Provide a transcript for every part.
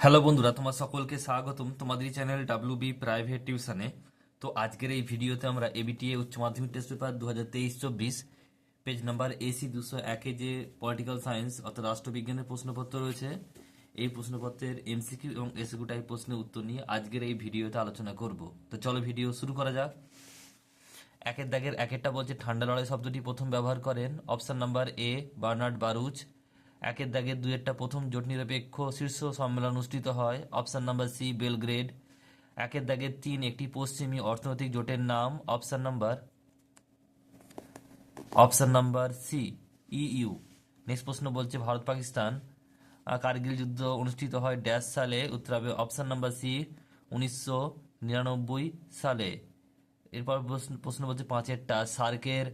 Hello বন্ধুরা, তোমার সকলকে স্বাগতম তোমাদের চ্যানেল ডাব্লিউ বি প্রাইভেট টিউশনে তো আজকের এই ভিডিওতে আমরা এবিটিএ উচ্চ মাধ্যমিক টেস্ট পেপার দু হাজার তেইশ চব্বিশ পেজ নাম্বার এসি দুশো একে যে পলিটিক্যাল সায়েন্স অর্থাৎ রাষ্ট্রবিজ্ঞানের প্রশ্নপত্র রয়েছে, এই প্রশ্নপত্রের এমসিকিউ এবং এসিকিউ টাইপ প্রশ্নের উত্তর নিয়ে আজকের এই ভিডিওতে আলোচনা করব। তো চলো ভিডিও শুরু করা যাক। একের দাগের এক একটা বলছে, ঠান্ডা লড়াই শব্দটি প্রথম ব্যবহার করেন। Option number A Bernard Baruch. একের দাগের দুয়েরটা প্রথম জোট নিরপেক্ষ শীর্ষ সম্মেলন অনুষ্ঠিত হয়। অপশান নাম্বার সি বেলগ্রেড একের দাগের তিন, একটি পশ্চিমী অর্থনৈতিক জোটের নাম। Option number option number C EU next প্রশ্ন বলছে ভারত, পাকিস্তান। কার্গিল যুদ্ধ অনুষ্ঠিত হয় ড্যাশ সালে উত্তর হবে অপশন নাম্বার সি উনিশশো নিরানব্বই সালে। এরপর প্রশ্ন বলছে পাঁচেরটা। সার্কের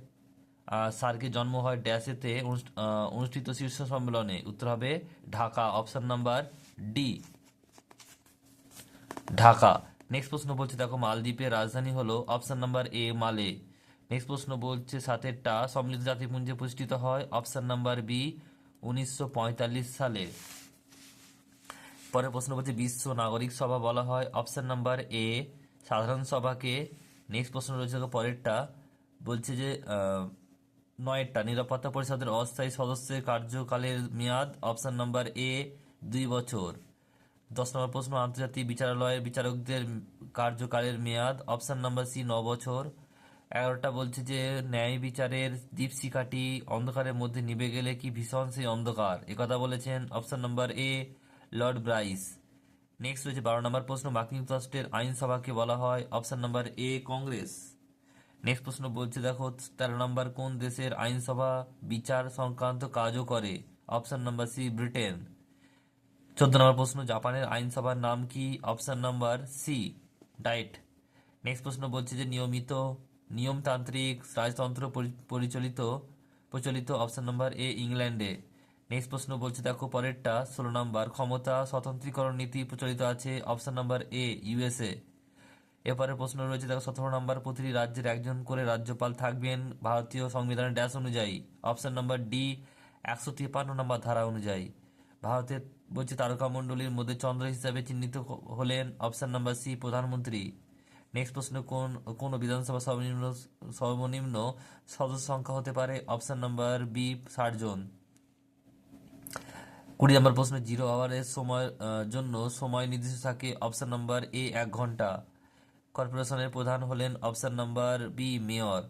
আহ, সার্কের জন্ম হয় ড্যাশেতে অনুষ্ঠ- অনুষ্ঠিত শীর্ষ সম্মেলনে। উত্তর হবে Dhaka option number D. Dhaka. Next প্রশ্ন বলছে দেখো মালদ্বীপের রাজধানী হলো অপশন নাম্বার এ মালে। নেক্সট প্রশ্ন বলছে সাতেরটা সম্মিলিত জাতিপুঞ্জে প্রতিষ্ঠিত হয় অপশন নাম্বার বি উনিশশো পঁয়তাল্লিশ সালে। পরের প্রশ্ন বলছে বিশ্ব নাগরিক সভা বলা হয় অপশন নাম্বার এ সাধারণ সভাকে। নেক্সট প্রশ্ন রয়েছে পরেরটা। বলছে যে নয়টা। নিরাপত্তা পরিষদের অস্থায়ী সদস্যের কার্যকালের মেয়াদ অপশন নাম্বার এ, দুই বছর। দশ নম্বর প্রশ্ন, আন্তর্জাতিক বিচারালয়ের বিচারকদের কার্যকালের মেয়াদ অপশন নাম্বার সি, ন বছর। এগারোটা বলছে যে, ন্যায় বিচারের দীপশিখাটি অন্ধকারের মধ্যে নিভে গেলে কি ভীষণ সেই অন্ধকার? একথা বলেছেন option number A, Lord Bryce. Next রয়েছে বারো নম্বর প্রশ্ন, মার্কিন যুক্তরাষ্ট্রের আইনসভাকে বলা হয় option number A, Congress. Next প্রশ্ন বলছে, দেখো, তেরো নম্বর কোন দেশের আইনসভা বিচার সংক্রান্ত কাজও করে? অপশন নাম্বার সি ব্রিটেন চোদ্দ নম্বর প্রশ্ন, জাপানের আইনসভার নাম কি? Option number C Diet next প্রশ্ন বলছে যে, নিয়মিত নিয়মতান্ত্রিক রাজতন্ত্র পরি- পরিচালিত, প্রচলিত অপশন নাম্বার এ ইংল্যান্ডে নেক্সট প্রশ্ন বলছে, দেখো, পরেরটা, ষোলো নম্বর, ক্ষমতা স্বতন্ত্রীকরণ নীতি প্রচলিত আছে অপশন নাম্বার এ ইউএসএ এরপরে প্রশ্ন রয়েছে, দেখো, সতেরো নম্বর প্রতিটি রাজ্যের একজন করে রাজ্যপাল থাকবেন ভারতীয় সংবিধানের ড্যাশ অনুযায়ী। অপশন নাম্বার ডি, একশো তিপ্পান্ন নম্বর ধারা অনুযায়ী। ভারতের বলছে তারকামণ্ডলীর মধ্যে চন্দ্র হিসাবে চিহ্নিত হলেন অপশন নাম্বার সি, প্রধানমন্ত্রী। নেক্সট প্রশ্ন, কোন কোন বিধানসভা সর্বনিম্ন সর্বনিম্ন সদস্য সংখ্যা হতে পারে? অপশন নাম্বার বি, ষাট জন। কুড়ি নম্বর প্রশ্ন, জিরো আওয়ারের সময় জন্য সময় নির্দিষ্ট থাকে, অপশন নাম্বার এ, এক ঘণ্টা। কর্পোরেশনের প্রধান হলেন অপশন নাম্বার বি, মেয়র।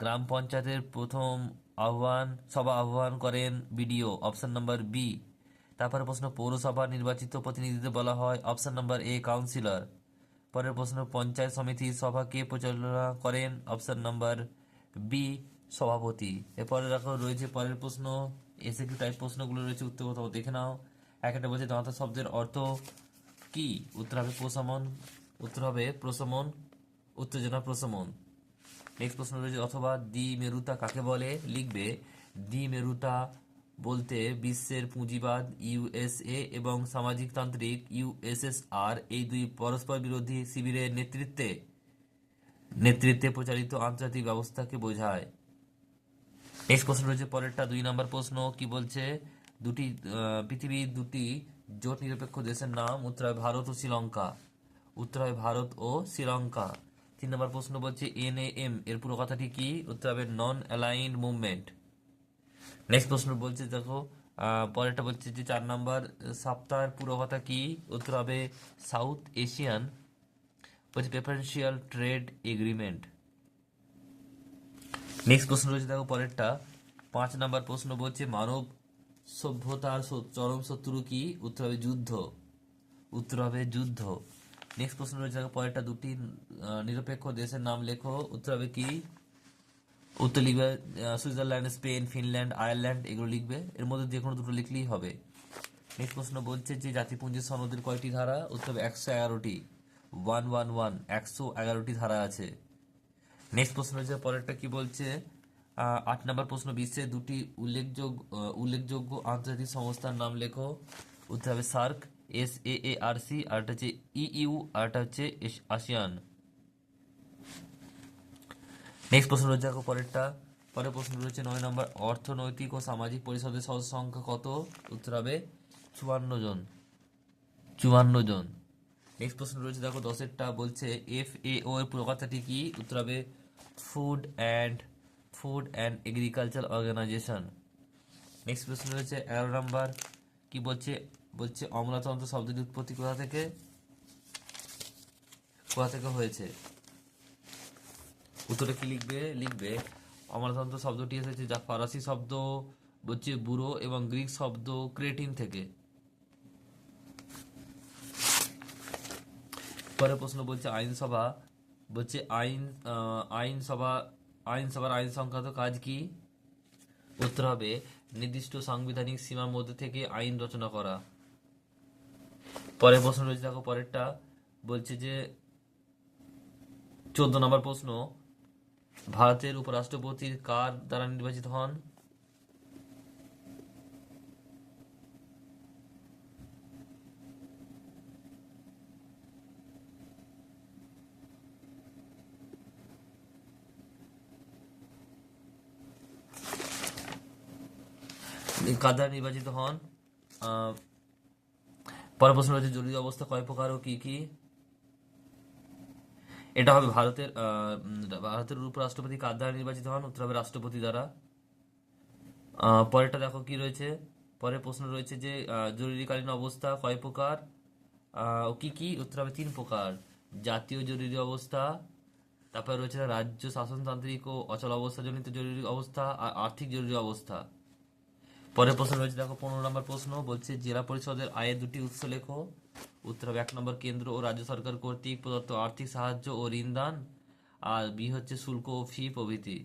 গ্রাম পঞ্চায়েতের প্রথম আহ্বান, সভা আহ্বান করেন বিডিও অপশন নাম্বার বি। তারপরে প্রশ্ন, পৌরসভা নির্বাচিত প্রতিনিধিদের বলা হয় অপশন নাম্বার এ, কাউন্সিলর। পরের প্রশ্ন, পঞ্চায়েত সমিতির সভাকে পরিচালনা করেন অপশন নাম্বার বি, সভাপতি। এরপরে দেখো, রয়েছে পরের প্রশ্ন এসে কি টাইপ প্রশ্নগুলো রয়েছে, উত্তর কোথাও দেখে নাও। এক একটা বলছে দাঁতা শব্দের অর্থ কি? উত্তর হবে প্রশমন উত্তর হবে প্রশমন, উত্তেজনা প্রশমন। নেক্সট প্রশ্ন রয়েছে, অথবা দ্বি মেরুতা কাকে বলে? লিখবে দ্বি মেরুতা বলতে বিশ্বের পুঁজিবাদ ইউএসএ এবং সামাজিকতান্ত্রিক ইউএসএসআর এই দুই পরস্পর বিরোধী শিবিরের নেতৃত্বে। নেতৃত্বে প্রচারিত আন্তর্জাতিক ব্যবস্থাকে বোঝায়। নেক্সট প্রশ্ন রয়েছে, পরেরটা দুই নম্বর প্রশ্ন কি বলছে? দুটি পৃথিবীর দুটি জোট নিরপেক্ষ দেশের নাম, উত্তর ভারত ও শ্রীলঙ্কা। উত্তর হয় ভারত ও শ্রীলঙ্কা। তিন নম্বর প্রশ্ন বলছে, এনএএম, এর পুরো কথাটি কি? উত্তর হবে নন অ্যালাইন্ড মুভমেন্ট নেক্সট প্রশ্ন বলছে, দেখো পরেরটা বলছে যে চার নম্বর, সপ্তাহের পুরো কথা কি? উত্তর হবে সাউথ এশিয়ান বলছে প্রেফারেন্সিয়াল ট্রেড এগ্রিমেন্ট। নেক্সট প্রশ্ন রয়েছে, দেখো, পরেরটা। পাঁচ নাম্বার প্রশ্ন বলছে, মানব সভ্যতার চরম শত্রু কি? উত্তর হবে যুদ্ধ। উত্তর হবে যুদ্ধ। নেক্সট প্রশ্ন রয়েছে পরেরটা দুটি নিরপেক্ষ দেশের নাম লেখো। উত্তর হবে কি? উত্তর লিখবে সুইজারল্যান্ড, স্পেন, ফিনল্যান্ড, আয়ারল্যান্ড, এগুলো লিখবে। এর মধ্যে যে কোনো দুটো লিখলেই হবে। নেক্সট প্রশ্ন বলছে যে জাতিপুঞ্জের সনদের কয়টি ধারা? উত্তর হবে একশো এগারোটি। ওয়ান ওয়ান ওয়ান, একশো এগারোটি ধারা আছে। নেক্সট প্রশ্ন হচ্ছে পরেরটা কি বলছে? আট নম্বর প্রশ্ন বিশ্বের দুটি উল্লেখযোগ্য উল্লেখযোগ্য আন্তর্জাতিক সংস্থার নাম লেখো। উত্তর হবে SAARC. S A A R C আর একটা হচ্ছে ইইউ আর একটা হচ্ছে আসিয়ান নেক্সট প্রশ্ন রয়েছে, দেখো পরেরটা। পরের প্রশ্ন রয়েছে, নয় নম্বর, অর্থনৈতিক ও সামাজিক পরিষদের সদস্য সংখ্যা কত? উত্তর হবে চুয়ান্ন জন। চুয়ান্ন জন। নেক্সট প্রশ্ন রয়েছে, দেখো দশেরটা, বলছে এফ এ ও এর পুরো কথাটি কি? উত্তর হবে Food and Food and Agriculture Organization next প্রশ্ন রয়েছে, এগারো নাম্বার, কি বলছে বলছে অমলাতন্ত্র শব্দটির উৎপত্তি কোথা থেকে? কোথা থেকে হয়েছে? উত্তরে কি লিখবে? লিখবে, অমলাতন্ত্র শব্দটি এসেছে যা ফরাসি শব্দ, বলছে বুড়ো এবং গ্রিক শব্দ ক্রেটিন থেকে। পরে প্রশ্ন বলছে আইনসভা বলছে আইন আইনসভা আইনসভার আইন সংক্রান্ত কাজ কি? উত্তর হবে, নির্দিষ্ট সাংবিধানিক সীমার মধ্যে থেকে আইন রচনা করা। পরের প্রশ্ন রয়েছে, দেখো পরেরটা। বলছে যে, চোদ্দ নম্বর প্রশ্ন, ভারতের উপরাষ্ট্রপতির কার দ্বারা নির্বাচিত হন? কার দ্বারা নির্বাচিত হন? পরের প্রশ্ন রয়েছে, জরুরি অবস্থা কয় প্রকার ও কি কি? এটা হবে ভারতের ভারতের উপরাষ্ট্রপতি কার দ্বারা নির্বাচিত হন, উত্তর হবে রাষ্ট্রপতি দ্বারা। পরেরটা দেখো কি রয়েছে। পরের প্রশ্ন রয়েছে যে জরুরিকালীন অবস্থা কয় প্রকার? ও কি কি? উত্তর হবে তিন প্রকার। জাতীয় জরুরি অবস্থা, তারপরে রয়েছে রাজ্য শাসনতান্ত্রিক ও অচল অবস্থাজনিত জরুরি অবস্থা, আর আর্থিক জরুরি অবস্থা। পরের প্রশ্ন রয়েছে, দেখো পনেরো নম্বর প্রশ্ন বলছে, জেলা পরিষদের আয়ের দুটি উৎস লেখো। উত্তর হবে, এক নম্বর কেন্দ্র ও রাজ্য সরকার কর্তৃক প্রদত্ত আর্থিক সাহায্য ও ঋণ দান, আর বি হচ্ছে শুল্ক ও ফি প্রভৃতি।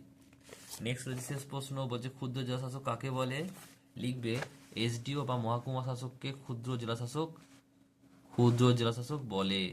নেক্সট রয়েছে, শেষ প্রশ্ন বলছে, ক্ষুদ্র জেলাশাসক কাকে বলে? লিখবে এসডিও বা মহকুমা শাসককে ক্ষুদ্র জেলাশাসক ক্ষুদ্র জেলাশাসক বলে।